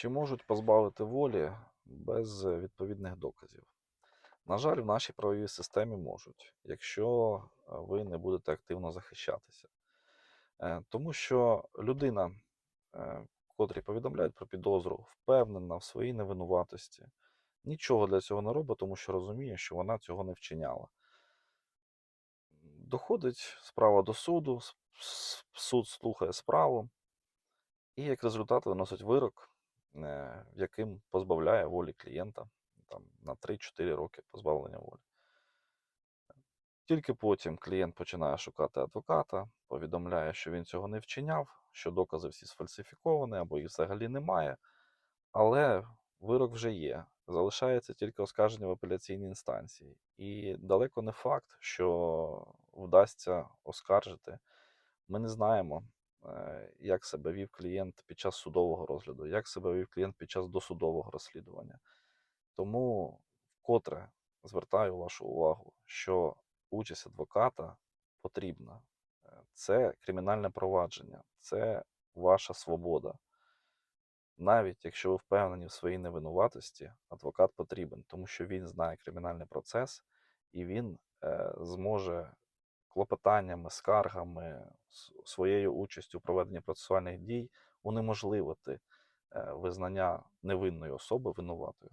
Чи можуть позбавити волі без е, відповідних доказів? На жаль, в нашій правовій системі можуть, якщо е, ви не будете активно захищатися. Е, Тому що людина, котрій повідомляють про підозру, впевнена в своїй невинуватості, нічого для цього не робить, тому що розуміє, що вона цього не вчиняла. Доходить справа до суду, суд слухає справу, і як результат виносить вирок, яким позбавляє волі клієнта там, на 3-4 роки позбавлення волі. Тільки потім клієнт починає шукати адвоката, повідомляє, що він цього не вчиняв, що докази всі сфальсифіковані або їх взагалі немає. Але вирок вже є. Залишається тільки оскарження в апеляційній інстанції. І далеко не факт, що вдасться оскаржити. Ми не знаємо, як себе вів клієнт під час судового розгляду, як себе вів клієнт під час досудового розслідування. Тому вкотре звертаю вашу увагу, що участь адвоката потрібна. Е, Це кримінальне провадження, це ваша свобода. Навіть якщо ви впевнені в своїй невинуватості, адвокат потрібен, тому що він знає кримінальний процес і він е, зможе клопотаннями, скаргами, своєю участю у проведенні процесуальних дій унеможливити е, визнання невинної особи винуватою.